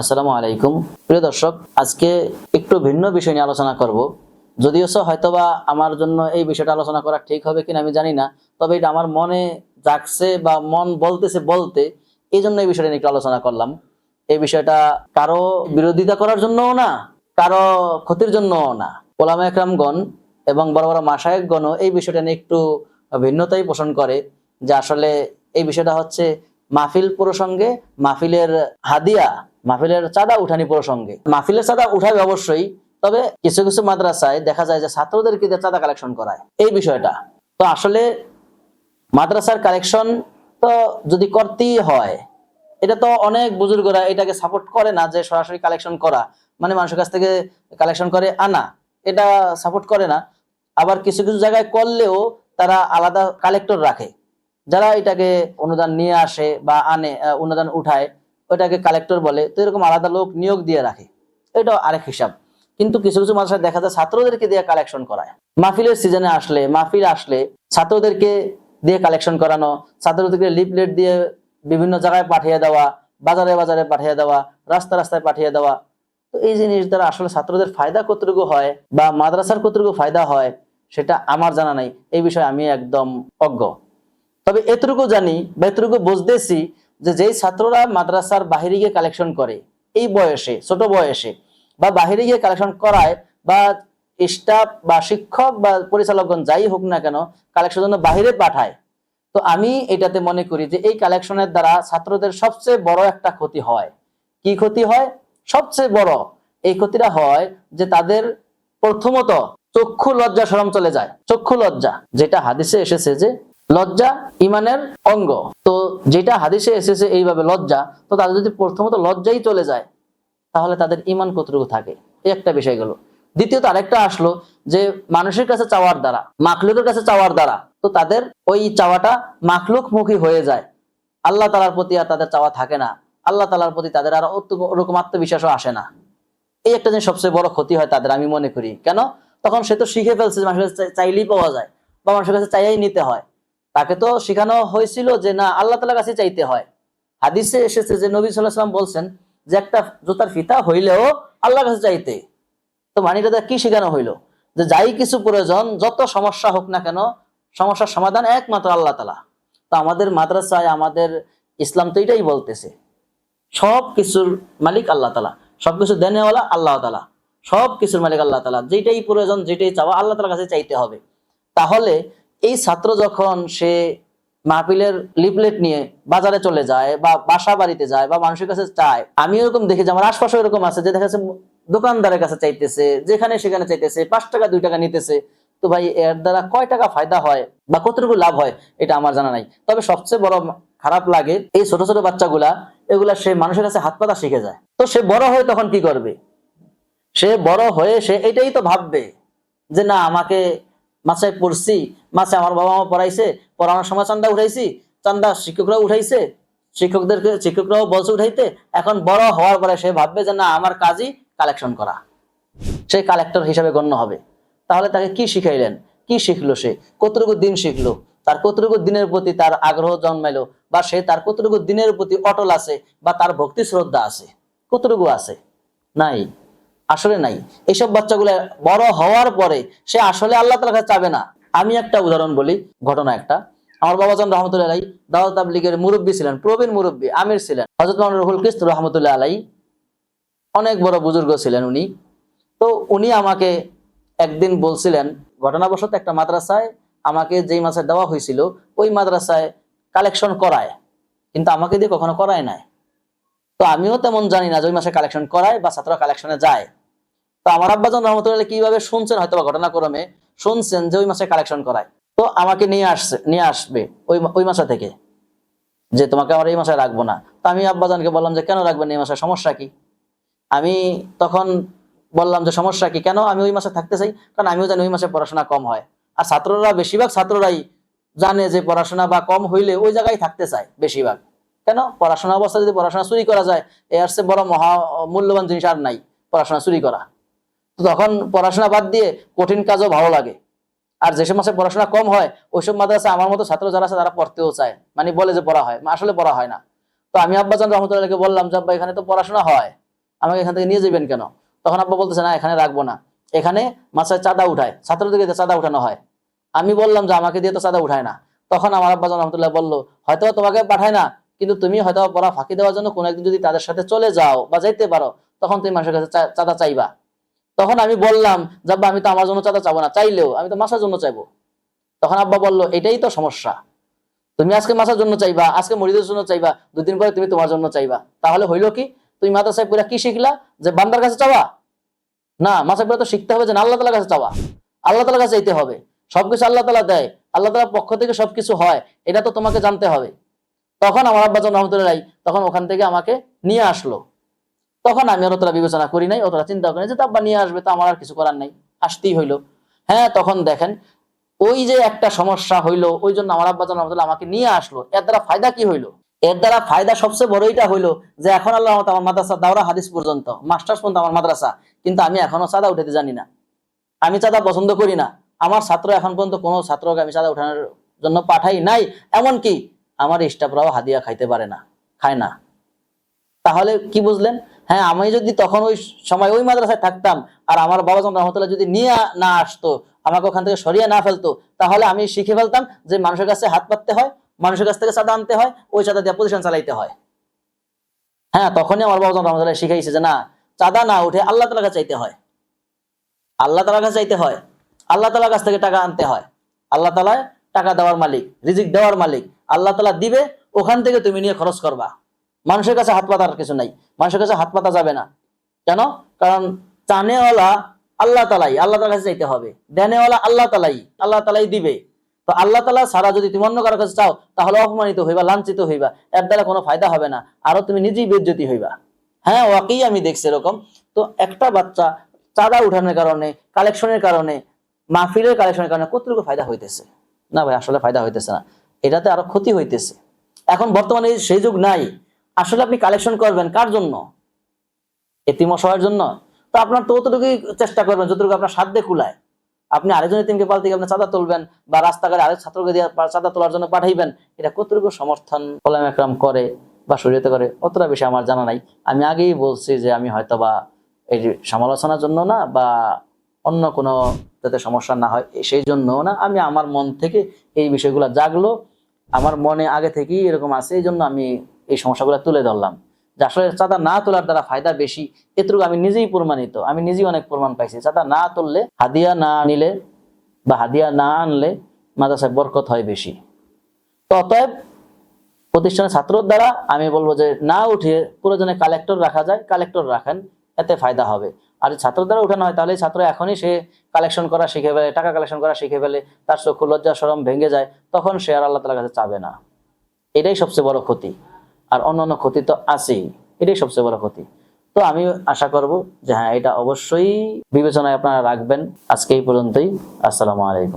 আসসালামু আলাইকুম। প্রিয় দর্শক, আজকে একটু ভিন্ন বিষয় নিয়ে আলোচনা করব। যদিও হয়তোবা আমার জন্য এই বিষয়টা আলোচনা করা ঠিক হবে কিনা আমি জানি না, তবে এটা আমার মনে জাগছে বা মন বলতেছে বলতে এই জন্য এই বিষয়টা নিয়ে একটু আলোচনা করলাম। এই বিষয়টা কারও বিরোধিতা করার জন্যও না, কারও ক্ষতির জন্যও না। ওলামা একরামগণ এবং বড় বড় মাসায়কগণও এই বিষয়টা নিয়ে একটু ভিন্নতাই পোষণ করে যে আসলে এই বিষয়টা হচ্ছে মাহফিল প্রসঙ্গে মাহফিলের হাদিয়া মাহফিলের চাঁদা উঠানি প্রসঙ্গে। মাহফিলের চাঁদা উঠাবে অবশ্যই, তবে কিছু কিছু মাদ্রাসায় দেখা যায় যে ছাত্রদেরকে দিয়ে চাঁদা কালেকশন করায়। এই বিষয়টা। তো আসলে মাদ্রাসার কালেকশন তো যদি করতেই হয়, এটা তো অনেক বুজুর্গরা এটাকে সাপোর্ট করে না যে সরাসরি কালেকশন করা। মানে মানুষের কাছ থেকে কালেকশন করে আনা, এটা সাপোর্ট করে না। আবার কিছু কিছু জায়গায় করলেও তারা আলাদা কালেক্টর রাখে। যারা এটাকে অনুদান নিয়ে আসে বা আনে অনুদান উঠায় ওটাকে কালেক্টর বলে, তো এরকম আলাদা লোক নিয়োগ দিয়ে রাখে। এটা আরেক হিসাব। কিন্তু কিছু কিছু মাদ্রাসায় দেখা যায় ছাত্রদেরকে দিয়ে কালেকশন করায়। মাহফিলের সিজনে আসলে, মাহফিল আসলে ছাত্রদেরকে দিয়ে কালেকশন করানো, ছাত্রদেরকে লিফলেট দিয়ে বিভিন্ন জায়গায় পাঠিয়ে দেওয়া, বাজারে বাজারে পাঠিয়ে দেওয়া রাস্তা রাস্তায় পাঠিয়ে দেওয়া। তো এই জিনিস দ্বারা আসলে ছাত্রদের ফায়দা কতটুকু হয় বা মাদ্রাসার কতটুকু ফায়দা হয়, সেটা আমার জানা নাই। এই বিষয়ে আমি একদম অজ্ঞ। তবে এতটুকু জানি বা এতটুকু বুঝতেছি যে যেই ছাত্ররা মাদ্রাসার বাহিরে গিয়ে কালেকশন করে, এই বয়সে, ছোট বয়সে, বা বাহিরে গিয়ে কালেকশন করায়, বা স্টাফ বা শিক্ষক বা পরিচালকগণ যাই হোক না কেন কালেকশন জন্য বাহিরে পাঠায়, তো আমি এটাতে মনে করি যে এই কালেকশনের দ্বারা ছাত্রদের সবচেয়ে বড় একটা ক্ষতি হয়। কি ক্ষতি হয়? সবচেয়ে বড় এই ক্ষতিটা হয় যে তাদের প্রথমত চক্ষু লজ্জা সরম চলে যায়, চক্ষু লজ্জা, যেটা হাদিসে এসেছে যে লজ্জা ইমানের অঙ্গ। তো যেটা হাদিসে এসেছে এইভাবে লজ্জা, তো তাদের যদি প্রথমত লজ্জাই চলে যায়, তাহলে তাদের ইমান কতটুকু থাকে? এই একটা বিষয় গেল। দ্বিতীয়ত আরেকটা আসলো যে মানুষের কাছে চাওয়ার দ্বারা, মাখলুকের কাছে চাওয়ার দ্বারা, তো তাদের ওই চাওয়াটা মাখলুক মুখী হয়ে যায়। আল্লাহ তালার প্রতি আর তাদের চাওয়া থাকে না। আল্লাহ তালার প্রতি তাদের আর ওরকম আত্মবিশ্বাসও আসে না। এই একটা জিনিস সবচেয়ে বড় ক্ষতি হয় তাদের, আমি মনে করি। কেন? তখন সে তো শিখে ফেলছে মানুষের কাছে চাইলেই পাওয়া যায়, বা মানুষের কাছে চাইয়াই নিতে হয়। তাকে তো শেখানো হয়েছিল যে না, আল্লাহ তালার কাছে চাইতে হয়। হাদিসে এসেছে যে নবী সাল্লাহ সাল্লাম বলছেন যে একটা জুতার ফিতা হইলেও আল্লাহর কাছে চাইতে। তো মানিটা কি শেখানো হইল? যে যাই কিছু প্রয়োজন, যত সমস্যা হোক না কেন, সমস্যার সমাধান একমাত্র আল্লাহ তালা তো আমাদের মাদ্রাসায়, আমাদের ইসলাম তো এটাই বলতেছে। সব কিছুর মালিক আল্লাহ তালা সবকিছু দেনেওয়ালা আল্লাহ তালা সব কিছুর মালিক আল্লাহ তালা যেটাই প্রয়োজন যেটাই চাওয়া আল্লাহ তালার কাছে চাইতে হবে। তাহলে এই ছাত্র যখন সে মাহফিলের লিফলেট নিয়ে বাজারে চলে যায় বা বাসা বাড়িতে যায় বা মানুষের কাছে চায়, আমি এরকম দেখি যে আমার আশপাশে এরকম আছে যে দেখা যাচ্ছে দোকানদারের কাছে চাইতেছে, যেখানে সেখানে চাইতেছে, পাঁচ টাকা, দুই টাকা নিতেছে। তো ভাই, এর দ্বারা কয় টাকা ফায়দা হয় বা কতটুকু লাভ হয় এটা আমার জানা নাই। তবে সবচেয়ে বড় খারাপ লাগে এই ছোট ছোট বাচ্চাগুলা, এগুলা সে মানুষের কাছে হাত পাতা শিখে যায়। তো সে বড় হয়ে তখন কি করবে? সে বড় হয়ে সে এটাই তো ভাববে যে, না, আমাকে মাসায় পড়ছি মাসে আমার বাবা মা পড়াইছে, পড়ানোর সময় চান্দা উঠাইছি, চান্দা শিক্ষকরাও উঠাইছে, শিক্ষকদেরকে শিক্ষকরাও বলছে উঠাইতে, এখন বড় হওয়ার পরে সে ভাববে যে না, আমার কাজই কালেকশন করা। সে কালেক্টর হিসাবে গণ্য হবে। তাহলে তাকে কি শিখাইলেন? কি শিখলো সে? কতটুকু দিন শিখলো? তার কতটুকু দিনের প্রতি তার আগ্রহ জন্মাইলো? বা সে তার কতটুকু দিনের প্রতি অটল আছে? বা তার ভক্তি শ্রদ্ধা আছে? কতটুকু আছে? নাই। আসলে নাই। এইসব বাচ্চাগুলো বড় হওয়ার পরে সে আসলে আল্লাহ তালা চাবে না। আমি একটা উদাহরণ বলি, ঘটনা একটা। আমার বাবাজান রহমতুল্লাহ আলাই দাওয়াত তাবলিগের মুরব্বী ছিলেন, প্রবীণ মুরব্বী, আমির ছিলেন। হজরত রহুল কিস্ত রহমতুল্লাহ আলাই অনেক বড় বুজুর্গ ছিলেন উনি। তো উনি আমাকে একদিন বলছিলেন, ঘটনাবশত একটা মাদ্রাসায় আমাকে যেই মাসে দেওয়া হয়েছিল, ওই মাদ্রাসায় কালেকশন করায়। কিন্তু আমাকে দিয়ে কখনো করায় নাই। তো আমিও তেমন জানি না যে ওই মাসে কালেকশন করায় বা ছাত্ররা কালেকশনে যায়। তো আমার আব্বাজন রহমতুল্লাহ কীভাবে শুনছেন হয়তো ঘটনাক্রমে শুনছেন যে ওই মাসে কালেকশন করায়। তো আমাকে নিয়ে আসছে, নিয়ে আসবে ওই ওই মাসা থেকে যে তোমাকে আমার এই মাসে রাখব না। তো আমি আব্বাজানকে বললাম যে, কেন রাখবেন এই মাসে সমস্যা কি? আমি তখন বললাম যে, সমস্যা কি? কেন আমি ওই মাসে থাকতে চাই? কারণ আমিও জানি ওই মাসে পড়াশোনা কম হয়। আর ছাত্ররা, বেশিরভাগ ছাত্ররাই জানে যে পড়াশোনা বা কম হইলে ওই জায়গায় থাকতে চায় বেশিরভাগ। কেন? পড়াশোনা অবস্থা যদি পড়াশোনা চুরি করা যায় এর চেয়ে বড় মহা মূল্যবান জিনিস আর নাই, পড়াশোনা চুরি করা। তখন পড়াশোনা বাদ দিয়ে কঠিন কাজও ভালো লাগে। আর যেসব মাসে পড়াশোনা কম হয় ওইসব মাদ্রাসা আমার মতো ছাত্র যারা আছে তারা পড়তেও চায়। মানে বলে যে পড়া হয়, আসলে পড়া হয় না। তো আমি আব্বাজান রহমতুল্লাহকে বললাম যে, আব্বা, এখানে তো পড়াশোনা হয়। আমাকে এখান থেকে নিয়ে যাবেন কেন? তখন আব্বা বলতেছে, না, এখানে রাখব না। এখানে মাসায় চাঁদা উঠায়। ছাত্রদেরকে চাঁদা উঠানো হয়। আমি বললাম যে, আমাকে দিয়ে তো চাঁদা উঠায় না। তখন আমার আব্বা রহমতুল্লাহ বলল হয়তো তোমাকে পাঠায় না, কিন্তু তুমি হয়তো পড়া ফাঁকি দেওয়ার জন্য কোনো একদিন যদি তাদের সাথে চলে যাও বা যাইতে পারো, তখন তুমি মানুষের কাছে চাঁদা চাইবা। তখন আমি বললাম, যে আমি তো আমার জন্য চাঁদা চাবো না, চাইলেও, আমি তো মাসার জন্য চাইব। তখন আব্বা বলল, এটাই তো সমস্যা। তুমি আজকে মাসার জন্য চাইবা, আজকে মরিদের জন্য চাইবা, দুদিন পরে তুমি তোমার জন্য চাইবা। তাহলে হইল কি? তুমি মাদ্রাসায় পড়া কি শিখলা? যে বান্দার কাছে চাওয়া? না পড়া তো শিখতে হবে যে না, আল্লাহ তালার কাছে চাওয়া। আল্লাহ তালার কাছে চাইতে হবে। সবকিছু আল্লাহ তালা দেয়। আল্লাহ তালার পক্ষ থেকে সবকিছু হয়। এটা তো তোমাকে জানতে হবে। তখন আমার আব্বাজন রহমতুল্লাহ তখন ওখান থেকে আমাকে নিয়ে আসলো। তখন আমি আর অতটা বিবেচনা করি নাই, অতটা চিন্তা করি যে তা আব্বা নিয়ে আসবে, তো আমার আর কিছু করার নাই। আসতেই হইল। হ্যাঁ তখন দেখেন, ওই যে একটা সমস্যা হইল, ওই জন্য আমার আব্বাজন রহমতুল্লাহ আমাকে নিয়ে আসলো। এর দ্বারা ফায়দা কি হইল? এর দ্বারা ফায়দা সবচেয়ে বড় এটা হইল যে এখন আল্লাহ আমার মাদ্রাসা, দাওরা হাদিস পর্যন্ত, মাস্টার্স পর্যন্ত আমার মাদ্রাসা, কিন্তু আমি এখনও চাঁদা উঠাতে জানি না। আমি চাঁদা পছন্দ করি না। আমার ছাত্র এখন পর্যন্ত কোনো ছাত্রকে আমি চাঁদা উঠানোর জন্য পাঠাই নাই, এমনকি আমার স্টাফরাও হাদিয়া খাইতে পারে না, খায় না। তাহলে কি বুঝলেন? হ্যাঁ আমি যদি তখন ওই সময় ওই মাদ্রাসায় থাকতাম আর আমার বাবা জন রহমতুল্লাহ যদি নিয়ে না আসতো, আমাকে ওখান থেকে সরিয়ে না ফেলতো, তাহলে আমি শিখে ফেলতাম যে মানুষের কাছে হাত পাততে হয়, মানুষের কাছ থেকে চাঁদা আনতে হয়, ওই চাঁদা দিয়ে প্রতিষ্ঠান চালাইতে হয়। হ্যাঁ তখনই আমার বাবা জন রহমতুল্লাহ শিখাইছে যে না, চাঁদা না উঠে আল্লাহ তালার কাছে চাইতে হয়। আল্লাহ তালার কাছে চাইতে হয়। আল্লাহ তালার কাছ থেকে টাকা আনতে হয়। আল্লাহ তালায় টাকা দেওয়ার মালিক, রিজিক দেওয়ার মালিক, আল্লাহ তালা দিবে, ওখান থেকে তুমি নিয়ে খরচ করবা। মানুষের কাছে হাত পাতার কিছু নাই। মানুষের কাছে হাত পাতা যাবে না। কেন? কারণ চানেওয়ালা আল্লাহ তালাই, আল্লাহ তালার কাছে চাইতে হবে। দেনেওয়ালা আল্লাহ তালাই আল্লাহ তালাই দিবে। তো আল্লাহ তালা ছাড়া যদি তুমি অন্য কারও কাছে চাও, তাহলে অপমানিত হইবা, লাঞ্ছিত হইবা। এর দ্বারা কোনো ফায়দা হবে না। আরও তুমি নিজেই বেজ্জতি হইবা। হ্যাঁ ওয়াকেই আমি দেখছি এরকম। তো একটা বাচ্চা চাঁদা উঠানোর কারণে, কালেকশনের কারণে, মাহফিলের কালেকশনের কারণে কতটুকু ফায়দা হইতেছে? না ভাই, আসলে ফায়দা হইতেছে না। এটাতে আরও ক্ষতি হইতেছে। এখন বর্তমানে সেই যুগ নাই। আসলে আপনি কালেকশন করবেন কার জন্য? এতিম অসহায়ের জন্য? তো আপনার ততটুকুই চেষ্টা করবেন, যতটুকু আপনার সাধ্যে কুলায়। আপনি আরেকজন এতিমকে পাল থেকে আপনি চাঁদা তুলবেন বা রাস্তাঘাটে আরেক ছাত্রকে দিয়ে চাঁদা তোলার জন্য পাঠাইবেন, এটা কতটুকু সমর্থন কলাম একরাম করে বা শরীয়তে করে, অতটা বেশি আমার জানা নাই। আমি আগেই বলছি যে আমি হয়তো বা এই সমালোচনার জন্য না বা অন্য কোনো যাতে সমস্যা না হয়, সেই জন্য না। আমি আমার মন থেকে এই বিষয়গুলো জাগলো, আমার মনে আগে থেকেই এরকম আছে, এই জন্য আমি এই সমস্যাগুলো তুলে ধরলাম। যে আসলে চাঁদা না তোলার দ্বারা ফায়দা বেশি এটুকু আমি নিজেই প্রমাণিত, আমি নিজেই অনেক প্রমাণ পাইছি। চাঁদা না তুললে হাদিয়া না আনিলে বা হাদিয়া না আনলে মাদ্রাসায় বরকত হয় বেশি। তো অতএব প্রতিষ্ঠানের ছাত্রর দ্বারা আমি বলব যে না উঠিয়ে প্রয়োজনে কালেক্টর রাখা যায় কালেক্টর রাখেন, এতে ফায়দা হবে। আর ছাত্র দ্বারা উঠানো হয়, তাহলে ছাত্র এখনই সে কালেকশন করা শিখে ফেলে, টাকা কালেকশন করা শিখে ফেলে, তার চক্ষু লজ্জা, সরম ভেঙে যায়, তখন সে আর আল্লাহ তালার কাছে চাবে না। এটাই সবচেয়ে বড় ক্ষতি। আর অন্যান্য ক্ষতি তো আছেই। এটাই সবচেয়ে বড় ক্ষতি। তো আমি আশা করব যে হ্যাঁ এটা অবশ্যই বিবেচনায় আপনারা রাখবেন। আজকে এই পর্যন্তই। আসসালামু আলাইকুম।